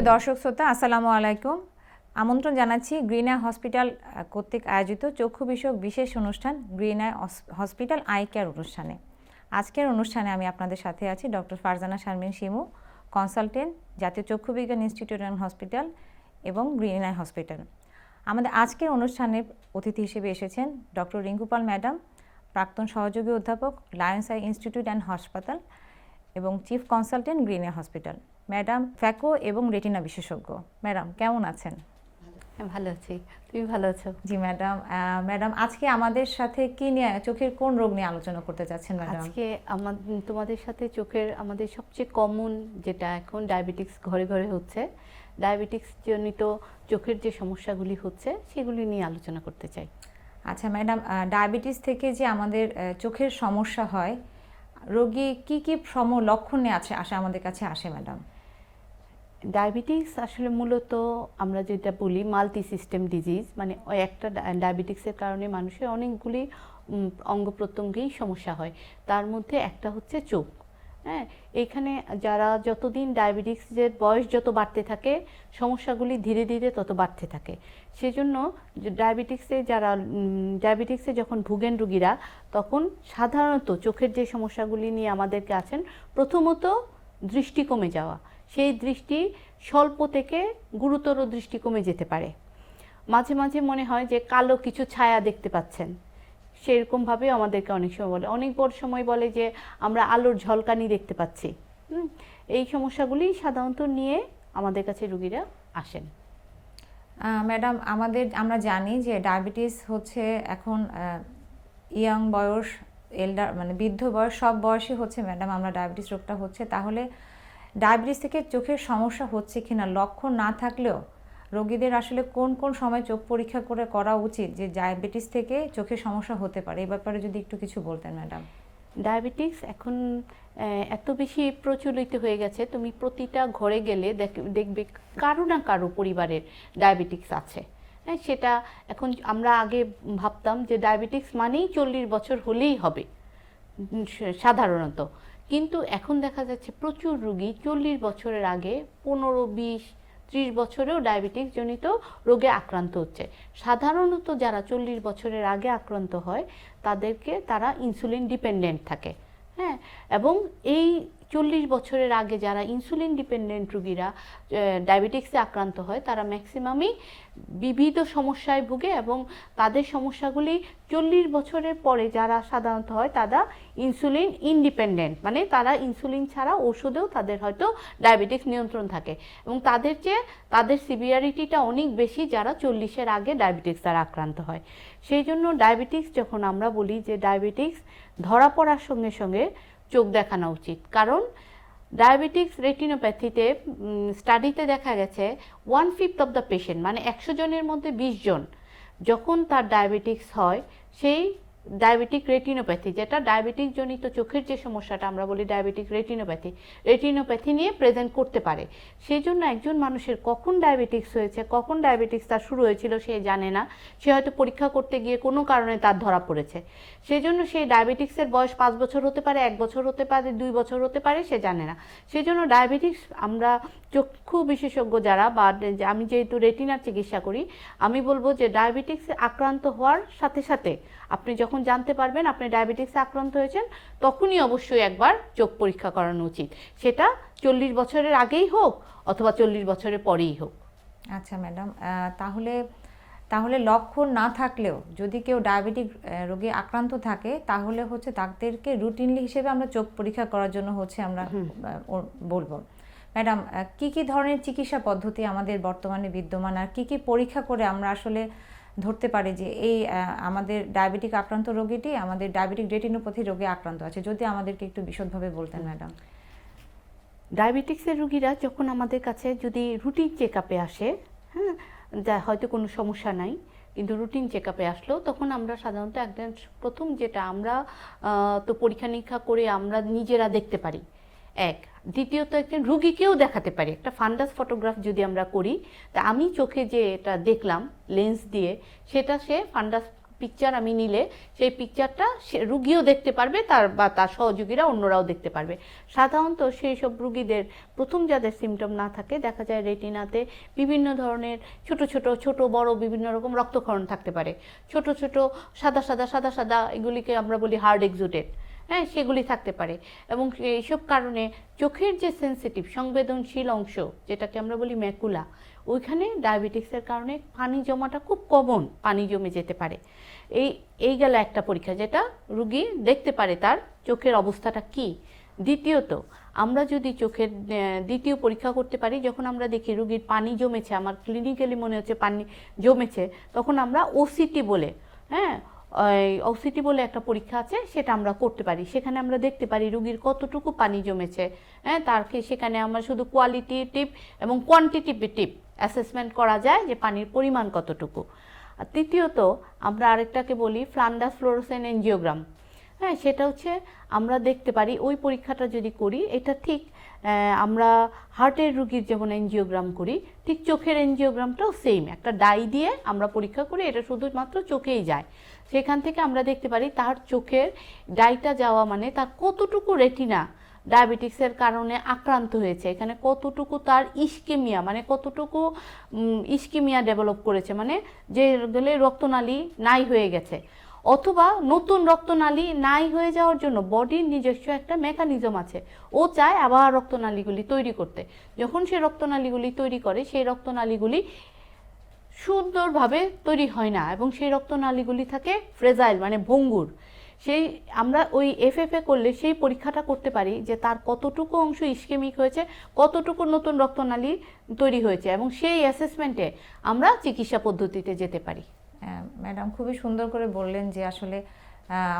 সুপ্রিয় দর্শক শ্রোতা, আসসালামু আলাইকুম। আমন্ত্রণ জানাচ্ছি গ্রিন আই হসপিটাল কর্তৃক আয়োজিত চক্ষু বিষয়ক বিশেষ অনুষ্ঠান, green eye hospital eye care অনুষ্ঠানে। আজকের অনুষ্ঠানে আমি আপনাদের সাথে আছি ডক্টর ফারজানা শারমিন শিমু, কনসালটেন্ট, জাতীয় চক্ষু বিজ্ঞান ইনস্টিটিউট অ্যান্ড হসপিটাল এবং গ্রিন আই হসপিটাল। আমাদের আজকের অনুষ্ঠানে অতিথি হিসেবে এসেছেন ডক্টর রিঙ্কুপাল ম্যাডাম, প্রাক্তন সহযোগী অধ্যাপক, লায়ন্স আই ইনস্টিটিউট অ্যান্ড হাসপাতাল এবং chief consultant green eye hospital. Madam phaco এবং রেটিনা বিশেষজ্ঞ। ম্যাডাম কেমন আছেন? হ্যাঁ ভালো আছি। তুমি ভালো আছো? জি ম্যাডাম। ম্যাডাম আজকে আমাদের সাথে কি নিয়ে চোখের কোন রোগ নিয়ে আলোচনা করতে চাচ্ছেন ম্যাডাম? আজকে আমার তোমাদের সাথে চোখের আমাদের সবচেয়ে কমন যেটা এখন ডায়াবেটিক্স ঘরে ঘরে হচ্ছে ডায়াবেটিক্স জনিত চোখের যে সমস্যাগুলি হচ্ছে সেগুলি নিয়ে আলোচনা করতে চাই। আচ্ছা ম্যাডাম ডায়াবেটিস থেকে যে আমাদের চোখের সমস্যা হয় রোগী কি কি সম লক্ষণে আছে আসে আমাদের কাছে আসে ম্যাডাম? ডায়াবেটিক্স আসলে মূলত আমরা যেটা বলি মাল্টি সিস্টেম ডিজিজ মানে একটা ডায়াবেটিক্সের কারণে মানুষের অনেকগুলি অঙ্গ প্রত্যঙ্গেই সমস্যা হয়। তার মধ্যে একটা হচ্ছে চোখ হ্যাঁ? এখানে যারা যতদিন ডায়াবেটিক্সের বয়স যত বাড়তে থাকে, সমস্যাগুলি ধীরে ধীরে তত বাড়তে থাকে। সেজন্য ডায়াবেটিক্সে যারা ডায়াবেটিক্সে যখন ভুগেন রুগীরা, তখন সাধারণত চোখের যে সমস্যাগুলি নিয়ে আমাদেরকে আছেন, প্রথমত দৃষ্টি কমে যাওয়া। সেই দৃষ্টি স্বল্প থেকে গুরুতর দৃষ্টি কমে যেতে পারে। মাঝে মাঝে মনে হয় যে কালো কিছু ছায়া দেখতে পাচ্ছেন। সেরকমভাবে আমাদেরকে অনেক সময় বলে, অনেক বড় সময় বলে যে আমরা আলোর ঝলকানি দেখতে পাচ্ছি। এই সমস্যাগুলি সাধারণত নিয়ে আমাদের কাছে রুগীরা আসেন। ম্যাডাম, আমাদের, আমরা জানি যে ডায়াবেটিস হচ্ছে এখন ইয়াং বয়স এল্ডার মানে বৃদ্ধ বয়স, সব বয়সে হচ্ছে ম্যাডাম, আমরা ডায়াবেটিস রোগটা হচ্ছে। তাহলে ডায়াবেটিস থেকে চোখের সমস্যা হচ্ছে কি না লক্ষণ না থাকলেও রোগীদের আসলে কোন কোন সময় চোখ পরীক্ষা করে করা উচিত যে ডায়াবেটিস থেকে চোখের সমস্যা হতে পারে? এই ব্যাপারে যদি একটু কিছু বলতেন ম্যাডাম। ডায়াবেটিস এখন এত বেশি প্রচলিত হয়ে গেছে, তুমি প্রতিটা ঘরে গেলে দেখ- দেখবে কারও না কারও পরিবারের ডায়াবেটিস আছে। হ্যাঁ সেটা এখন আমরা আগে ভাবতাম যে ডায়াবেটিক্স মানেই চল্লিশ বছর হলেই হবে সাধারণত। কিন্তু এখন দেখা যাচ্ছে প্রচুর রুগী চল্লিশ বছরের আগে পনেরো, বিশ, ত্রিশ বছরেও ডায়াবেটিস জনিত রোগে আক্রান্ত হচ্ছে। সাধারণত যারা চল্লিশ বছরের আগে আক্রান্ত হয়, তাদেরকে তারা ইনসুলিন ডিপেন্ডেন্ট থাকে। হ্যাঁ এবং এই চল্লিশ বছরের আগে যারা ইনসুলিন ডিপেন্ডেন্ট রুগীরা ডায়াবেটিক্সে আক্রান্ত হয়, তারা ম্যাক্সিমামই বিবিধ সমস্যায় ভুগে এবং তাদের সমস্যাগুলি চল্লিশ বছরের পরে যারা সাধারণত হয়, তারা ইনসুলিন ইনডিপেন্ডেন্ট মানে তারা ইনসুলিন ছাড়া ওষুধেও তাদের হয়তো ডায়াবেটিক্স নিয়ন্ত্রণ থাকে। এবং তাদের চেয়ে তাদের সিভিয়ারিটিটা অনেক বেশি যারা চল্লিশের আগে ডায়াবেটিক্স দ্বারা আক্রান্ত হয়। সেই জন্য ডায়াবেটিক্স যখন আমরা বলি যে ডায়াবেটিক্স ধরা পড়ার সঙ্গে সঙ্গে চোখ দেখানো উচিত। কারণ ডায়াবেটিক্স রেটিনোপ্যাথিতে স্টাডিতে দেখা গেছে one fifth of the patient মানে একশো জনের মধ্যে বিশ জন, যখন তার ডায়াবেটিক্স হয়, সেই ডায়াবেটিক রেটিনোপ্যাথি, যেটা ডায়াবেটিক জনিত চোখের যে সমস্যাটা, আমরা বলি ডায়াবেটিক রেটিনোপ্যাথি রেটিনোপ্যাথি নিয়ে প্রেজেন্ট করতে পারে। সেই জন্য একজন মানুষের কখন ডায়াবেটিক্স হয়েছে, কখন ডায়াবেটিক্স তার শুরু হয়েছিল সে জানে না। সে হয়তো পরীক্ষা করতে গিয়ে কোনো কারণে তার ধরা পড়েছে। সেই জন্য সেই ডায়াবেটিক্সের বয়স পাঁচ বছর হতে পারে, এক বছর হতে পারে, দুই বছর হতে পারে, সে জানে না। সেই জন্য ডায়াবেটিক্স, আমরা চক্ষু বিশেষজ্ঞ যারা বা আমি যেহেতু রেটিনার চিকিৎসা করি, আমি বলব যে ডায়াবেটিক্সে আক্রান্ত হওয়ার সাথে সাথে আপনি যখন জানতে পারবেন আপনি ডায়াবেটিক্সে আক্রান্ত হয়েছেন তখনই অবশ্যই একবার চোখ পরীক্ষা করানো উচিত। সেটা চল্লিশ বছরের আগেই হোক অথবা চল্লিশ বছরের পরেই হোক। আচ্ছা ম্যাডাম তাহলে তাহলে লক্ষণ না থাকলেও যদি কেউ ডায়াবেটিক রোগে আক্রান্ত থাকে তাহলে হচ্ছে তাদেরকে রুটিনলি হিসেবে আমরা চোখ পরীক্ষা করার জন্য হচ্ছে আমরা বলব। ম্যাডাম কি কি ধরনের চিকিৎসা পদ্ধতি আমাদের বর্তমানে বিদ্যমান আর কি কি পরীক্ষা করে আমরা আসলে ধরতে পারি যে এই আমাদের ডায়াবেটিক আক্রান্ত রোগীটি আমাদের ডায়াবেটিক রেটিনোপ্যাথি রোগে আক্রান্ত আছে, যদি আমাদেরকে একটু বিশদভাবে বলতেন, ম্যাডাম। ডায়াবেটিক্সের রুগীরা যখন আমাদের কাছে যদি রুটিন চেক আপে আসে হ্যাঁ যা হয়তো কোনো সমস্যা নাই, কিন্তু রুটিন চেক আপে আসলো, তখন আমরা সাধারণত একদম প্রথম যেটা আমরা তো পরীক্ষা নিরীক্ষা করে আমরা নিজেরা দেখতে পারি। এক। দ্বিতীয়ত একজন রুগীকেও দেখাতে পারি। একটা ফান্ডাস ফটোগ্রাফ যদি আমরা করি, তা আমি চোখে যে এটা দেখলাম লেন্স দিয়ে, সেটা সে ফান্ডাস পিকচার আমি নিলে, সেই পিকচারটা সে রুগীও দেখতে পারবে, তার বা তার সহযোগীরা অন্যরাও দেখতে পারবে। সাধারণত সেই সব রুগীদের প্রথম যাদের সিমটম না থাকে, দেখা যায় রেটিনাতে বিভিন্ন ধরনের ছোট ছোট ছোট, বড় বিভিন্ন রকম রক্তক্ষরণ থাকতে পারে। ছোট ছোট, সাদা সাদা সাদা সাদা, এগুলিকে আমরা বলি হার্ড এক্সুডেড হ্যাঁ সেগুলি থাকতে পারে। এবং এইসব কারণে চোখের যে সেন্সিটিভ সংবেদনশীল অংশ, যেটাকে আমরা বলি ম্যাকুলা ওইখানে ডায়াবেটিক্সের কারণে পানি জমাটা খুব কমন পানি জমে যেতে পারে। এই এই গেল একটা পরীক্ষা, যেটা রুগী দেখতে পারে তার চোখের অবস্থাটা কি। দ্বিতীয়ত, আমরা যদি চোখের দ্বিতীয় পরীক্ষা করতে পারি, যখন আমরা দেখি রুগীর পানি জমেছে, আমার ক্লিনিক্যালি মনে হচ্ছে পানি জমেছে, তখন আমরা ওসিটি বলে হ্যাঁ ওসিটি বলে একটা পরীক্ষা আছে, সেটা আমরা করতে পারি। সেখানে আমরা দেখতে পারি রুগীর কতটুকু পানি জমেছে। হ্যাঁ তারকে সেখানে আমরা শুধু কোয়ালিটিটিভ এবং কোয়ান্টিটিভ অ্যাসেসমেন্ট করা যায় যে পানির পরিমাণ কতটুকু। আর তৃতীয়ত, আমরা আরেকটাকে বলি ফ্লান্ডাস ফ্লোরোসেন এনজিওগ্রাম হ্যাঁ সেটা হচ্ছে আমরা দেখতে পারি ওই পরীক্ষাটা যদি করি, এটা ঠিক আমরা হার্টের রুগীর যেমন এনজিওগ্রাম করি, ঠিক চোখের এনজিওগ্রামটাও সেম একটা ডাই দিয়ে আমরা পরীক্ষা করি, এটা শুধুমাত্র চোখেই যায়। সেখান থেকে আমরা দেখতে পারি তার চোখের ডাইটা যাওয়া মানে তার কতটুকু রেটিনা ডায়াবেটিক্সের কারণে আক্রান্ত হয়েছে। এখানে কতটুকু তার ইস্কেমিয়া মানে কতটুকু ইস্কেমিয়া ডেভেলপ করেছে মানে যে গেলে রক্তনালী নাই হয়ে গেছে। অথবা নতুন রক্তনালী নাই হয়ে যাওয়ার জন্য বডির নিজস্ব একটা মেকানিজম আছে। ও চায় আবার রক্তনালীগুলি তৈরি করতে। যখন সে রক্তনালীগুলি তৈরি করে, সেই রক্তনালীগুলি সুন্দরভাবে তৈরি হয় না এবং সেই রক্তনালীগুলি থাকে ফ্রেজাইল মানে ভঙ্গুর। সেই আমরা ওই এফএফএ করলে সেই পরীক্ষাটা করতে পারি যে তার কতটুকু অংশ ইস্কেমিক হয়েছে কতটুকু নতুন রক্তনালী তৈরি হয়েছে এবং সেই অ্যাসেসমেন্টে আমরা চিকিৎসা পদ্ধতিতে যেতে পারি। হ্যাঁ, ম্যাডাম খুবই সুন্দর করে বললেন যে আসলে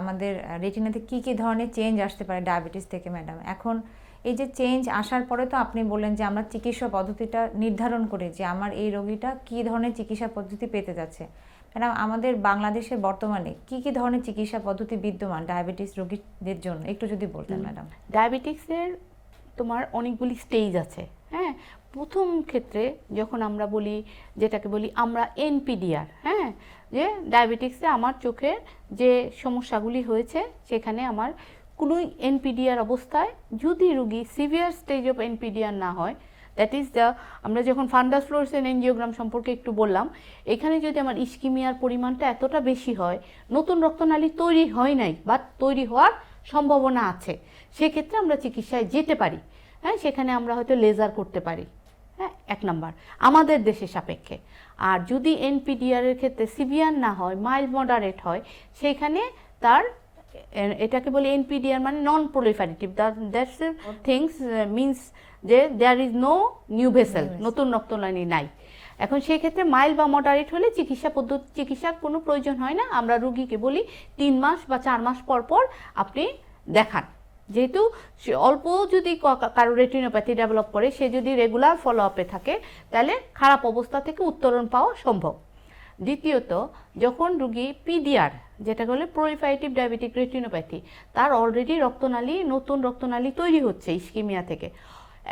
আমাদের রেটিনাতে কি কি ধরনের চেঞ্জ আসতে পারে ডায়াবেটিস থেকে ম্যাডাম। এখন এই যে চেঞ্জ আসার পরে তো আপনি বললেন যে আমরা চিকিৎসা পদ্ধতিটা নির্ধারণ করে যে আমার এই রোগীটা কি ধরনের চিকিৎসা পদ্ধতি পেতে যাচ্ছে। ম্যাডাম আমাদের বাংলাদেশে বর্তমানে কি কি ধরনের চিকিৎসা পদ্ধতি বিদ্যমান ডায়াবেটিস রোগীদের জন্য? একটু যদি বলতেন ম্যাডাম ডায়াবেটিক্সের তোমার অনেকগুলি স্টেজ আছে হ্যাঁ? প্রথম ক্ষেত্রে যখন আমরা বলি যেটাকে বলি আমরা এনপিডিআর হ্যাঁ? যে ডায়াবেটিক্সে আমার চোখের যে সমস্যাগুলি হয়েছে সেখানে আমার কোনোই এনপিডিআর অবস্থায় যদি রুগী সিভিয়ার স্টেজ অফ এনপিডিআর না হয় দ্যাট ইজ দ্য আমরা যখন ফান্ডাস ফ্লোরসেন এনজিওগ্রাম সম্পর্কে একটু বললাম, এখানে যদি আমার ইস্কিমিয়ার পরিমাণটা এতটা বেশি হয়, নতুন রক্তনালী তৈরি হয় নাই বা তৈরি হওয়ার সম্ভাবনা আছে, সেক্ষেত্রে আমরা চিকিৎসায় যেতে পারি। হ্যাঁ সেখানে আমরা হয়তো লেজার করতে পারি। হ্যাঁ এক নাম্বার। আমাদের দেশের সাপেক্ষে। আর যদি এনপিডিআর এর ক্ষেত্রে সিভিয়ার না হয়, মাইল্ড মডারেট হয়, সেখানে তার এটাকে বলি এনপিডিআর মানে non proliferative that's things means যে there is no new vessel নতুন রক্তনালী নাই। এখন সেই ক্ষেত্রে মাইল্ড বা মডারেট হলে চিকিৎসা পদ্ধতি চিকিৎসার কোনো প্রয়োজন হয় না। আমরা রুগীকে বলি তিন মাস বা চার মাস পর পর আপনি দেখান। যেহেতু সে অল্প যদি কারও রেটিনোপ্যাথি ডেভেলপ করে সে যদি রেগুলার ফলো আপে থাকে তাহলে খারাপ অবস্থা থেকে উত্তরণ পাওয়া সম্ভব। দ্বিতীয়ত, যখন রুগী পিডিআর যেটা হলো প্রোলিফাইটিভ ডায়াবেটিক রেটিনোপ্যাথি তার অলরেডি রক্তনালী, নতুন রক্তনালী তৈরি হচ্ছে ইস্কিমিয়া থেকে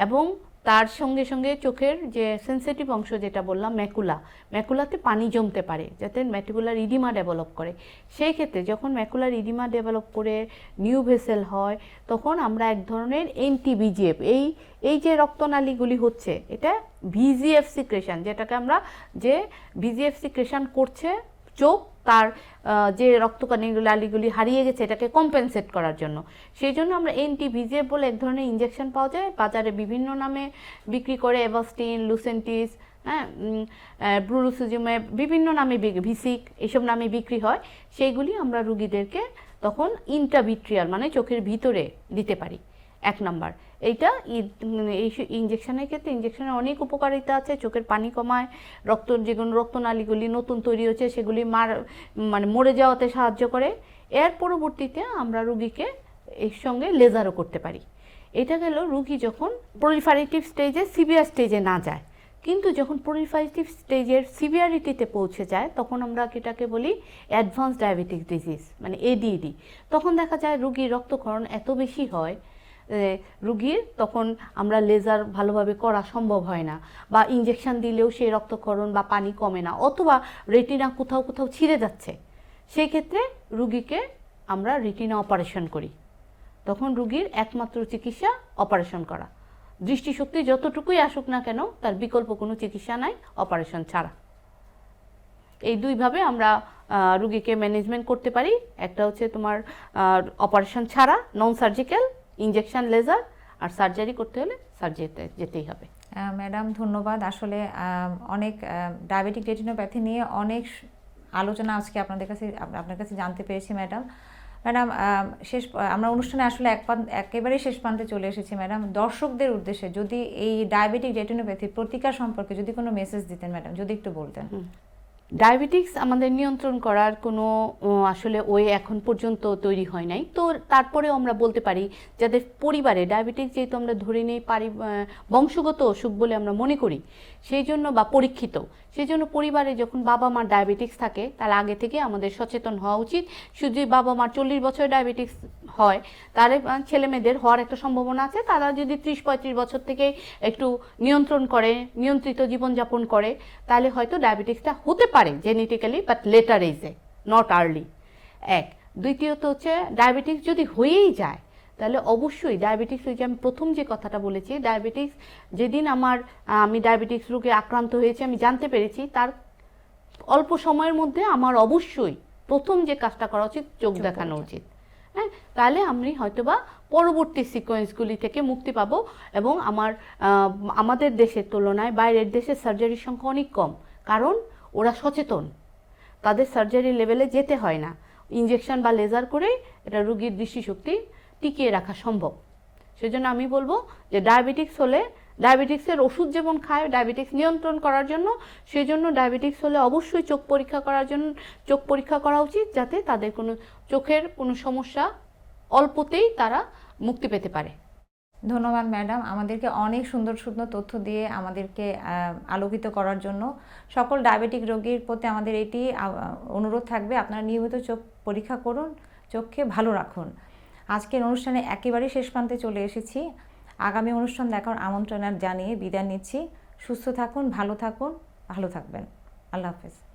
এবং তার সঙ্গে সঙ্গে চোখের যে সেন্সিটিভ অংশ যেটা বললাম ম্যাকুলা ম্যাকুলাতে পানি জমতে পারে, যাতে ম্যাকুলার ইডিমা ডেভেলপ করে। সেই ক্ষেত্রে যখন ম্যাকুলার ইডিমা ডেভেলপ করে নিউ ভেসেল হয়, তখন আমরা এক ধরনের এনটিবিজিএফ এই এই যে রক্তনালীগুলি হচ্ছে, এটা ভিজিএফ সিক্রেশন যেটাকে আমরা যে ভিজিএফ সিক্রেশন করছে চোখ তার যে রক্তকণিগুলি হারিয়ে গেছে, এটাকে কম্পেনসেট করার জন্য। সেই জন্য আমরা এনটি ভিজিএফ বলে এক ধরনের ইঞ্জেকশন পাওয়া যায়, বাজারে বিভিন্ন নামে বিক্রি করে এভাস্টিন লুসেন্টিস হ্যাঁ ব্রুলুসিজুমে বিভিন্ন নামে ভিসিক এসব নামে বিক্রি হয়। সেইগুলি আমরা রুগীদেরকে তখন ইন্ট্রাভিট্রিয়াল মানে চোখের ভিতরে দিতে পারি। এক নাম্বার। এইটা উম, এই ইঞ্জেকশনের ক্ষেত্রে ইঞ্জেকশনের অনেক উপকারিতা আছে চোখের পানি কমায় রক্ত যেগুলো রক্তনালীগুলি নতুন তৈরি হচ্ছে সেগুলি মার মানে মরে যাওয়াতে সাহায্য করে। এর পরবর্তীতে আমরা রুগীকে এর সঙ্গে লেজারও করতে পারি। এটা গেল রুগী যখন প্রলিফারেটিভ স্টেজে সিভিয়ার স্টেজে না যায় কিন্তু যখন প্রলিফারেটিভ স্টেজের সিভিয়ারিটিতে পৌঁছে যায় তখন আমরা এটাকে বলি অ্যাডভান্স ডায়াবেটিক ডিজিজ মানে এডিডি তখন দেখা যায় রুগীর রক্তক্ষরণ এত বেশি হয় রুগীর, তখন আমরা লেজার ভালোভাবে করা সম্ভব হয় না। বা ইঞ্জেকশন দিলেও সেই রক্তক্ষরণ বা পানি কমে না। অথবা রেটিনা কোথাও কোথাও ছিঁড়ে যাচ্ছে। সেই ক্ষেত্রে রুগীকে আমরা রেটিনা অপারেশন করি। তখন রুগীর একমাত্র চিকিৎসা অপারেশন করা। দৃষ্টিশক্তি যতটুকুই আসুক না কেন, তার বিকল্প কোনো চিকিৎসা নাই অপারেশন ছাড়া। এই দুইভাবে আমরা রুগীকে ম্যানেজমেন্ট করতে পারি। একটা হচ্ছে তোমার অপারেশন ছাড়া নন সার্জিক্যাল ইনজেকশন লেজার আর সার্জারি করতে হলে সার্জারিতে যেতেই হবে। ম্যাডাম ধন্যবাদ। আসলে অনেক ডায়াবেটিক রেটিনোপ্যাথি নিয়ে অনেক আলোচনা আজকে আপনাদের কাছে আপনার কাছে জানতে পেরেছি ম্যাডাম ম্যাডাম শেষ আমরা অনুষ্ঠানে আসলে এক একেবারেই শেষ প্রান্তে চলে এসেছি ম্যাডাম দর্শকদের উদ্দেশ্যে যদি এই ডায়াবেটিক রেটিনোপ্যাথির প্রতিকার সম্পর্কে যদি কোনো মেসেজ দিতেন ম্যাডাম যদি একটু বলতেন। ডায়াবেটিক্স আমাদের নিয়ন্ত্রণ করার কোনো আসলে ওয়ে এখন পর্যন্ত তৈরি হয় নাই। তো তারপরেও আমরা বলতে পারি, যাদের পরিবারে ডায়াবেটিস যেহেতু আমরা ধরে নেই পারি বংশগত অসুখ বলে আমরা মনে করি, সেই জন্য বা পরীক্ষিত সেই জন্য পরিবারে যখন বাবা মার ডায়াবেটিক্স থাকে তাহলে আগে থেকে আমাদের সচেতন হওয়া উচিত। শুধু বাবা মার চল্লিশ বছর ডায়াবেটিক্স হয় তাহলে ছেলে মেয়েদের হওয়ার একটা সম্ভাবনা আছে। তারা যদি ত্রিশ পঁয়ত্রিশ বছর থেকে একটু নিয়ন্ত্রণ করে, নিয়ন্ত্রিত জীবনযাপন করে, তাহলে হয়তো ডায়াবেটিক্সটা হতে পারে জেনেটিক্যালি বাট লেটার এজে নট আর্লি এক। দ্বিতীয়ত হচ্ছে ডায়াবেটিক্স যদি হয়েই যায় তাহলে অবশ্যই ডায়াবেটিক্স ওই যে আমি প্রথম যে কথাটা বলেছি ডায়াবেটিক্স যেদিন আমার আমি ডায়াবেটিক্স রোগে আক্রান্ত হয়েছি আমি জানতে পেরেছি তার অল্প সময়ের মধ্যে আমার অবশ্যই প্রথম যে কাজটা করা উচিত চোখ দেখানো উচিত। হ্যাঁ তাহলে আমি হয়তোবা পরবর্তী সিকোয়েন্সগুলি থেকে মুক্তি পাব এবং আমার আমাদের দেশের তুলনায় বাইরের দেশে সার্জারির সংখ্যা অনেক কম। কারণ ওরা সচেতন। তাদের সার্জারি লেভেলে যেতে হয় না। ইনজেকশন বা লেজার করেই এটা রুগীর দৃষ্টিশক্তি টিকিয়ে রাখা সম্ভব। সেজন্য আমি বলব যে ডায়াবেটিক্স হলে ডায়াবেটিক্সের ওষুধ যেমন খায় ডায়াবেটিক্স নিয়ন্ত্রণ করার জন্য সেই জন্য ডায়াবেটিক্স হলে অবশ্যই চোখ পরীক্ষা করার জন্য চোখ পরীক্ষা করা উচিত যাতে তাদের কোনো চোখের কোনো সমস্যা অল্পতেই তারা মুক্তি পেতে পারে। ধন্যবাদ ম্যাডাম। আমাদেরকে অনেক সুন্দর সুন্দর তথ্য দিয়ে আমাদেরকে আলোকিত করার জন্য। সকল ডায়াবেটিক রোগীর প্রতি আমাদের এটি অনুরোধ থাকবে আপনারা নিয়মিত চোখ পরীক্ষা করুন, চোখকে ভালো রাখুন। আজকের অনুষ্ঠানে একেবারেই শেষ প্রান্তে চলে এসেছি। আগামী অনুষ্ঠান দেখার আমন্ত্রণ জানিয়ে বিদায় নিচ্ছি। সুস্থ থাকুন, ভালো থাকুন, ভালো থাকবেন। আল্লাহ হাফেজ।